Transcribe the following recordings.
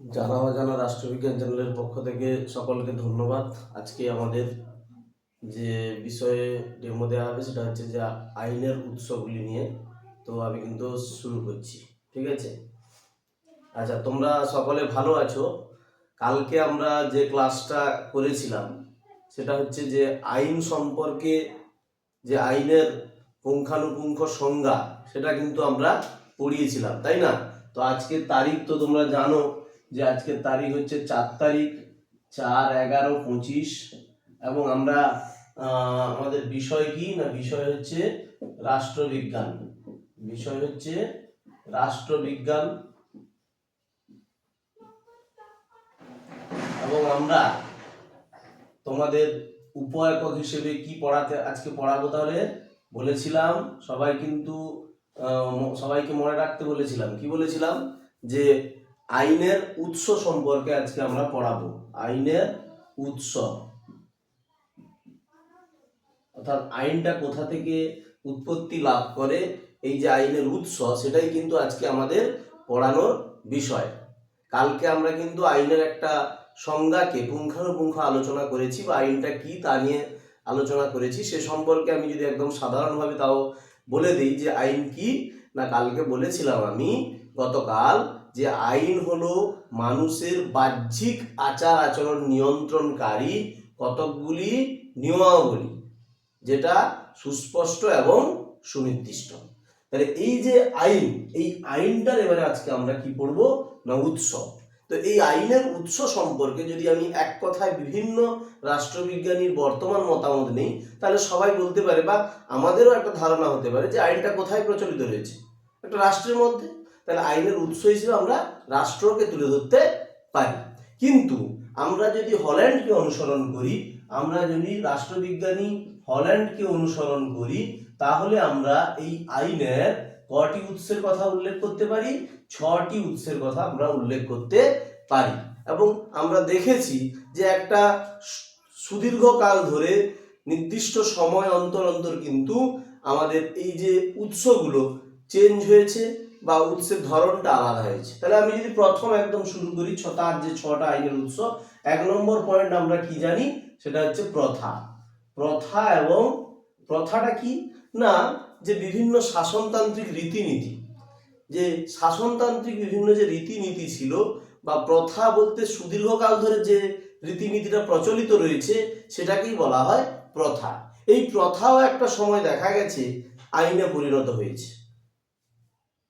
জানা অজানা রাষ্ট্রবিজ্ঞান চ্যানেলের পক্ষ থেকে সকলকে ধন্যবাদ। আজকে আমাদের যে বিষয়ে ডেমো দেওয়া হবে সেটা হচ্ছে যে আইনের উৎসগুলি নিয়ে। তো আমি কিন্তু শুরু করছি, ঠিক আছে? আচ্ছা তোমরা সকলে ভালো আছো? কালকে আমরা যে ক্লাসটা করেছিলাম, সেটা হচ্ছে যে আইন সম্পর্কে যে আইনের পুঙ্খানুপুঙ্খ সংজ্ঞা, সেটা কিন্তু আমরা পড়িয়েছিলাম, তাই না? তো আজকের তারিখ তো তোমরা জানো যে আজকের তারিখ হচ্ছে চার তারিখ, চার এগারো পঁচিশ। এবং আমরা আমাদের বিষয় কি না বিষয় হচ্ছে রাষ্ট্রবিজ্ঞান। বিষয় হচ্ছে রাষ্ট্রবিজ্ঞান। এবং আমরা তোমাদের উপএকক হিসেবে কি পড়াতে, আজকে পড়াবো তাহলে? বলেছিলাম, সবাই কিন্তু সবাইকে মনে রাখতে বলেছিলাম। কি বলেছিলাম? যে আইনের উৎস সম্পর্কে আজকে আমরা পড়াবো। আইনের উৎস। অর্থাৎ আইনটা কোথা থেকে উৎপত্তি লাভ করে, এই যে আইনের উৎস, সেটাই কিন্তু আজকে আমাদের পড়ানোর বিষয়। কালকে আমরা কিন্তু আইনের একটা সংজ্ঞাকে পুঙ্খানুপুঙ্খ আলোচনা করেছি, বা আইনটা কি তা নিয়ে আলোচনা করেছি, সে সম্পর্কে আমি যদি একদম সাধারণভাবে তাও বলে দিই যে আইন কি, না কালকে বলেছিলাম আমি গতকাল যে আইন হলো মানুষের বাহ্যিক আচার আচরণ নিয়ন্ত্রণকারী কতকগুলি নিয়মাবলী, যেটা সুস্পষ্ট এবং সুনির্দিষ্ট। তাহলে এই যে আইন, এই আইনটার এবারে আজকে আমরা কি পড়ব? না উৎস তো এই আইনের উৎস সম্পর্কে যদি আমি এক কথায় বিভিন্ন রাষ্ট্রবিজ্ঞানীর বর্তমান মতামত নেই, তাহলে সবাই বলতে পারে বা আমাদেরও একটা ধারণা হতে পারে যে আইনটা কোথায় প্রচলিত রয়েছে? একটা রাষ্ট্রের মধ্যে। তাহলে আইনের উৎস হিসেবে আমরা রাষ্ট্রকে তুলে ধরতে পারি। কিন্তু আমরা যদি হল্যান্ডকে অনুসরণ করি, আমরা যদি রাষ্ট্রবিজ্ঞানী হল্যান্ডকে অনুসরণ করি, তাহলে আমরা এই আইনের কটি উৎসের কথা উল্লেখ করতে পারি, ছটি উৎসের কথা আমরা উল্লেখ করতে পারি। এবং আমরা দেখেছি যে একটা সুদীর্ঘকাল ধরে নির্দিষ্ট সময় অন্তর অন্তর কিন্তু আমাদের এই যে উৎসগুলো চেঞ্জ হয়েছে। বা উৎসের ধরনটা আলাদা হয়েছে। তাহলে আমি যদি প্রথম একদম শুরু করি, ছ, তার যে ছটা আইনের উৎস, এক নম্বর পয়েন্ট আমরা কি জানি? সেটা হচ্ছে প্রথা। প্রথা এবং প্রথাটা কি? না, যে বিভিন্ন শাসনতান্ত্রিক রীতিনীতি। যে শাসনতান্ত্রিক বিভিন্ন যে রীতিনীতি ছিল বা প্রথা বলতে সুদীর্ঘকাল ধরে যে রীতিনীতিটা প্রচলিত রয়েছে, সেটাকেই বলা হয় প্রথা। এই প্রথাও একটা সময় দেখা গেছে, আইনে পরিণত হয়েছে।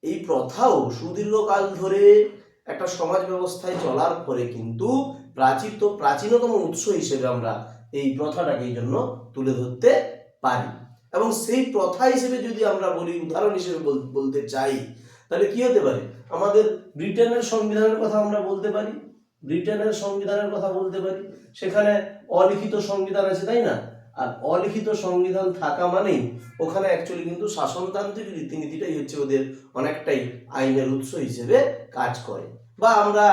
এই প্রথাও সুদীর্ঘকাল ধরে একটা সমাজ ব্যবস্থায় চলার পরে কিন্তু প্রাচীন প্রাচীনতম উৎস হিসেবে আমরা এই প্রথাটাকে এই জন্য তুলে ধরতে পারি। এবং সেই প্রথা হিসেবে যদি আমরা বলি, উদাহরণ হিসেবে বল- বলতে চাই, তাহলে কি হতে পারে? আমাদের ব্রিটেনের সংবিধানের কথা আমরা বলতে পারি, ব্রিটেনের সংবিধানের কথা বলতে পারি, সেখানে অলিখিত সংবিধান আছে, তাই না? আর অলিখিত সংবিধান থাকা মানেই ওখানে অ্যাকচুয়ালি কিন্তু শাসনতান্ত্রিক রীতিনীতিটাই হচ্ছে ওদের অনেকটাই আইনের উৎস হিসেবে কাজ করে। বা আমরা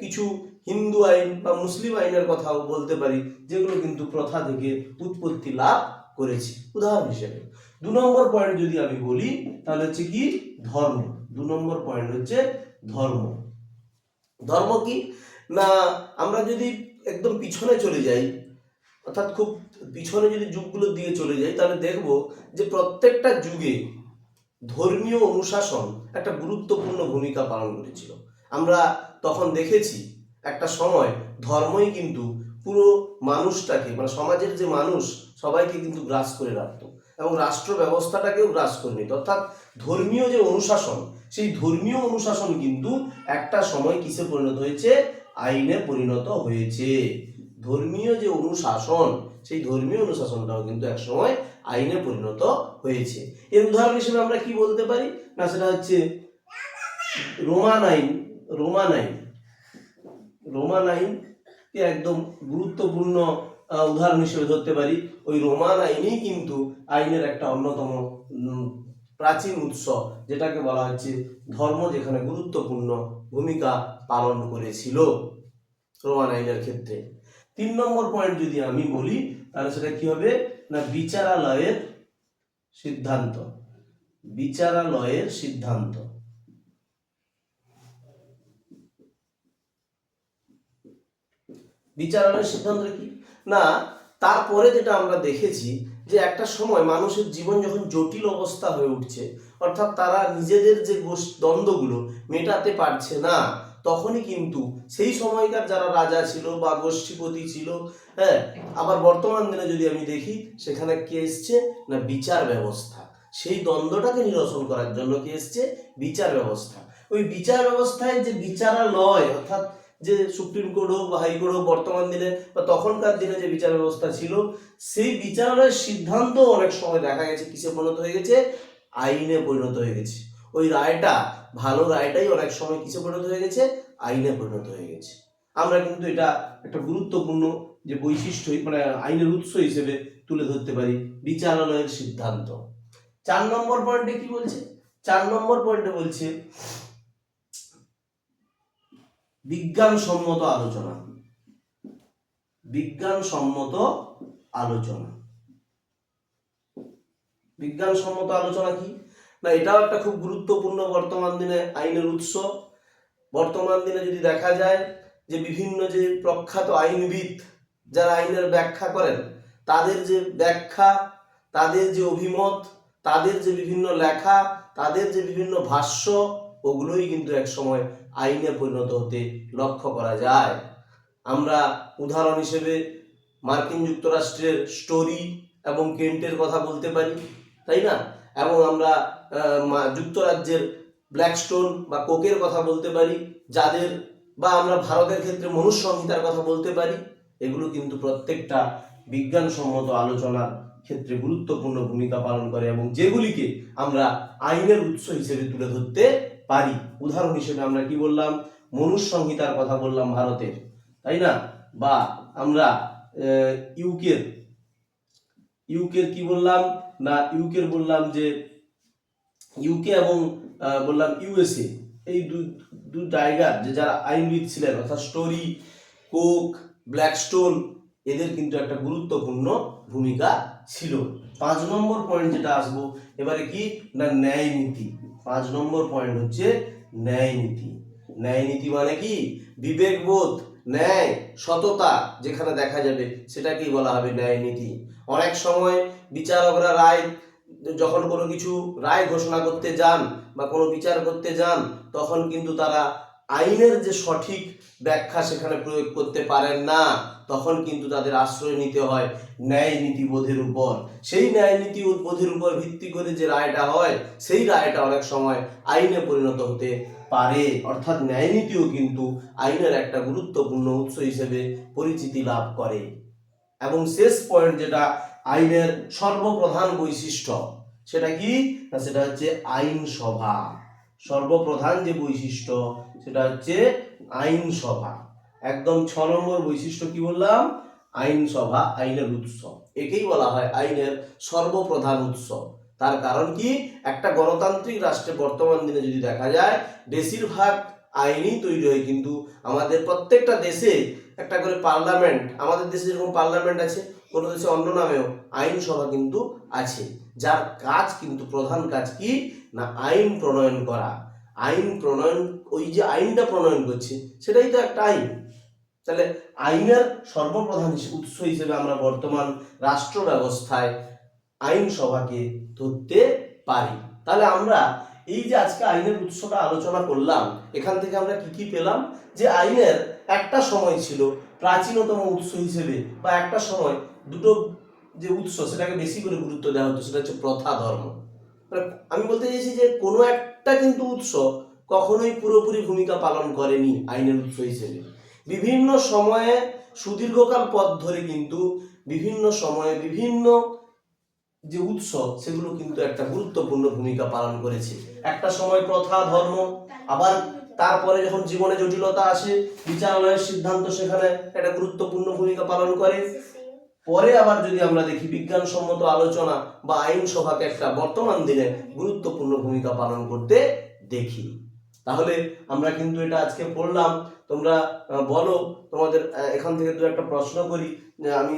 কিছু হিন্দু আইন বা মুসলিম আইনের কথাও বলতে পারি, যেগুলো কিন্তু প্রথা থেকে উৎপত্তি লাভ করেছে। উদাহরণ হিসেবে, দু নম্বর পয়েন্ট যদি আমি বলি, তাহলে হচ্ছে কি? ধর্ম। দু নম্বর পয়েন্ট হচ্ছে ধর্ম। ধর্ম কি? না, আমরা যদি একদম পিছনে চলে যাই অর্থাৎ খুব পিছনে যদি যুগগুলো দিয়ে চলে যাই, তাহলে দেখব যে প্রত্যেকটা যুগে ধর্মীয় অনুশাসন একটা গুরুত্বপূর্ণ ভূমিকা পালন করেছিল। আমরা তখন দেখেছি একটা সময় ধর্মই কিন্তু পুরো মানুষটাকে মানে সমাজের যে মানুষ, সবাইকে কিন্তু গ্রাস করে রাখতো এবং রাষ্ট্র ব্যবস্থাটাকেও গ্রাস করে নিত। অর্থাৎ ধর্মীয় যে অনুশাসন, সেই ধর্মীয় অনুশাসন কিন্তু একটা সময় কিসে পরিণত হয়েছে? আইনে পরিণত হয়েছে। ধর্মীয় যে অনুশাসন, সেই ধর্মীয় অনুশাসনটাও কিন্তু এক সময় আইনে পরিণত হয়েছে। এর উদাহরণ হিসেবে আমরা কি বলতে পারি? না, সেটা হচ্ছে রোমান আইন রোমান আইন, রোমান আইনকে একদম গুরুত্বপূর্ণ উদাহরণ হিসেবে ধরতে পারি। ওই রোমান আইনই কিন্তু আইনের একটা অন্যতম প্রাচীন উৎস, যেটাকে বলা হচ্ছে ধর্ম, যেখানে গুরুত্বপূর্ণ ভূমিকা পালন করেছিল রোমান আইনের ক্ষেত্রে। তিন নম্বর পয়েন্ট যদি আমি বলি, তাহলে সেটা কি হবে? না, বিচারালয়ের সিদ্ধান্ত। বিচারালয়ের সিদ্ধান্ত। বিচারালয়ের সিদ্ধান্ত কি? না, তারপরে যেটা আমরা দেখেছি যে একটা সময় মানুষের জীবন যখন জটিল অবস্থা হয়ে উঠছে, অর্থাৎ তারা নিজেদের যে দ্বন্দ্বগুলো মেটাতে পারছে না তখনই কিন্তু সেই সময়কার যারা রাজা ছিল বা গোষ্ঠীপতি ছিল হ্যাঁ আবার বর্তমান দিনে যদি আমি দেখি, সেখানে কে এসছে? না, বিচার ব্যবস্থা। সেই দ্বন্দ্বটাকে নিরসন করার জন্য কি এসছে? বিচার ব্যবস্থা। ওই বিচার ব্যবস্থায় যে বিচারালয়, অর্থাৎ যে সুপ্রিম কোর্ট হোক বা হাইকোর্ট হোক বর্তমান দিনে বা তখনকার দিনে যে বিচার ব্যবস্থা ছিল, সেই বিচারালয়ের সিদ্ধান্ত অনেক সময় দেখা গেছে, কিসে পরিণত হয়ে গেছে? আইনে পরিণত হয়ে গেছে। ওই রায়টা ভালো রায়টাই অনেক সময় কিসে পরিণত হয়ে গেছে, আইনে পরিণত হয়ে গেছে। আমরা কিন্তু এটা একটা গুরুত্বপূর্ণ যে বৈশিষ্ট্য মানে আইনের উৎস হিসেবে তুলে ধরতে পারি বিচারালয়ের সিদ্ধান্ত। চার নম্বর পয়েন্টে কি বলছে? চার নম্বর পয়েন্টে বলছে, বিজ্ঞানসম্মত আলোচনা। বিজ্ঞানসম্মত আলোচনা। বিজ্ঞানসম্মত আলোচনা কি? না, এটাও একটা খুব গুরুত্বপূর্ণ বর্তমান দিনে আইনের উৎস। বর্তমান দিনে যদি দেখা যায় যে বিভিন্ন যে প্রখ্যাত আইনবিদ যারা আইনের ব্যাখ্যা করেন, তাদের যে ব্যাখ্যা, তাদের যে অভিমত, তাদের যে বিভিন্ন লেখা, তাদের যে বিভিন্ন ভাষ্য, ওগুলোই কিন্তু এক সময় আইনে পরিণত হতে লক্ষ্য করা যায়। আমরা উদাহরণ হিসেবে মার্কিন যুক্তরাষ্ট্রের স্টোরি এবং কেন্টের কথা বলতে পারি, তাই না? এবং আমরা যুক্তরাজ্যের ব্ল্যাকস্টোন বা কোকের কথা বলতে পারি, যাদের বা আমরা ভারতের ক্ষেত্রে মনুষ্য সংহিতার কথা বলতে পারি, এগুলো কিন্তু প্রত্যেকটা বিজ্ঞানসম্মত আলোচনার ক্ষেত্রে গুরুত্বপূর্ণ ভূমিকা পালন করে এবং যেগুলিকে আমরা আইনের উৎস হিসেবে তুলে ধরতে পারি। উদাহরণ হিসেবে আমরা কি বললাম? মনুষ্য সংহিতার কথা বললাম ভারতের, তাই না? বা আমরা ইউকের ইউকের কি বললাম? না ইউকের বললাম যে ইউকে এবং বললাম ইউএসএ, এই দু জায়গার যে যারা আইনবিদ ছিলেন, অর্থাৎ স্টোরি, কোক, ব্ল্যাকস্টোন, এদের কিন্তু একটা গুরুত্বপূর্ণ ভূমিকা ছিল। পাঁচ নম্বর পয়েন্ট যেটা আসব, এবারে কি? না ন্যায় নীতি। পাঁচ নম্বর পয়েন্ট হচ্ছে ন্যায় নীতি। ন্যায় নীতি মানে কি? বিবেকবোধ। ন্যায়, সততা যেখানে দেখা যাবে, সেটাকেই বলা হবে ন্যায় নীতি। অনেক সময় বিচারকরা রায়, যখন কোনো কিছু রায় ঘোষণা করতে যান বা কোনো বিচার করতে যান, তখন কিন্তু তারা আইনের যে সঠিক ব্যাখ্যা সেখানে প্রয়োগ করতে পারেন না, তখন কিন্তু তাদের আশ্রয় নিতে হয় ন্যায় নীতিবোধের উপর। সেই ন্যায় নীতি বোধের উপর ভিত্তি করে যে রায়টা হয়, সেই রায়টা অনেক সময় আইনে পরিণত হতে পারে। অর্থাৎ ন্যায় নীতিও কিন্তু আইনের একটা গুরুত্বপূর্ণ উৎস হিসেবে পরিচিতি লাভ করে। এবং শেষ পয়েন্ট যেটা, আইনের সর্বপ্রধান বৈশিষ্ট্য, সেটা কি? না, সেটা হচ্ছে আইনসভা। সর্বপ্রধান যে বৈশিষ্ট্য, সেটা হচ্ছে আইনসভা। একদম ছ নম্বর বৈশিষ্ট্য কি বললাম? আইনসভা, আইনের উৎসব। একেই বলা হয় আইনের সর্বপ্রধান উৎস তার কারণ কি? একটা গণতান্ত্রিক রাষ্ট্রে বর্তমান দিনে যদি দেখা যায়, বেশিরভাগ আইনই তৈরি হয় কিন্তু আমাদের প্রত্যেকটা দেশে একটা করে পার্লামেন্ট, আমাদের দেশে যেরকম পার্লামেন্ট আছে, কোনো দেশে অন্য নামেও আইনসভা কিন্তু আছে। যার কাজ কিন্তু, প্রধান কাজ কি? না আইন প্রণয়ন করা। আইন প্রণয়ন, ওই যে আইনটা প্রণয়ন করছে, সেটাই তো একটা আইন। তাহলে আইনের সর্বপ্রধান উৎস হিসেবে আমরা বর্তমান রাষ্ট্র ব্যবস্থায় আইনসভাকে ধরতে পারি। তাহলে আমরা এই যে আজকে আইনের উৎসটা আলোচনা করলাম, এখান থেকে আমরা কি কি পেলাম? যে আইনের একটা সময় ছিল প্রাচীনতম উৎস হিসেবে, বা একটা সময় দুটো যে উৎস, সেটাকে বেশি করে গুরুত্ব দেওয়া হতো, সেটা হচ্ছে প্রথা ধর্ম। আমি বলতে চাইছি যে কোনো একটা কিন্তু উৎস কখনোই পুরোপুরি ভূমিকা পালন করেনি আইনের উৎস হিসেবে। বিভিন্ন সময়ে সুদীর্ঘকাল পথ ধরে কিন্তু বিভিন্ন সময়ে বিভিন্ন যে উৎস সেগুলো কিন্তু একটা গুরুত্বপূর্ণ ভূমিকা পালন করেছে। একটা সময় প্রথা, ধর্ম, আবার তারপরে যখন জীবনে জটিলতা আসে, বিচারালয়ের সিদ্ধান্ত সেখানে একটা গুরুত্বপূর্ণ ভূমিকা পালন করে। পরে আবার যদি আমরা দেখি বিজ্ঞানসম্মত আলোচনা বা আইনসভাকে একটা বর্তমান দিনে গুরুত্বপূর্ণ ভূমিকা পালন করতে দেখি। তাহলে আমরা কিন্তু এটা আজকে পড়লাম। তোমরা বলো, তোমাদের এখান থেকে দু একটা প্রশ্ন করি। আমি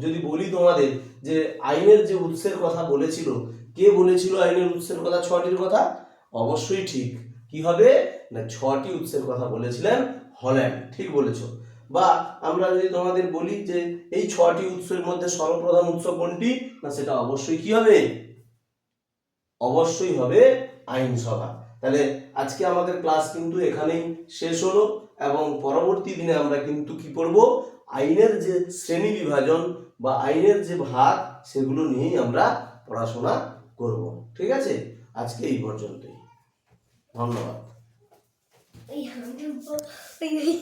যদি বলি তোমাদের যে আইনের যে উৎসের কথা বলেছিল, কে বলেছিল আইনের উৎসের কথা ছটির কথা? অবশ্যই ঠিক। কি হবে? না ছটি উৎসের কথা বলেছিলেন হল্যান্ড। ঠিক বলেছ। বা আমরা যদি তোমাদের বলি যে এই ছটি উৎসের মধ্যে সর্বপ্রধান উৎস কোনটি? না, সেটা অবশ্যই কি হবে? অবশ্যই হবে আইনসভা। তাহলে আজকে আমাদের ক্লাস কিন্তু এখানেই শেষ হলো এবং পরবর্তী দিনে আমরা কিন্তু কি করব? আইনের যে শ্রেণি বিভাজন বা আইনের যে ভাগ, সেগুলো নিয়েই আমরা পড়াশোনা করব। ঠিক আছে? আজকে এই পর্যন্তই। ধন্যবাদ।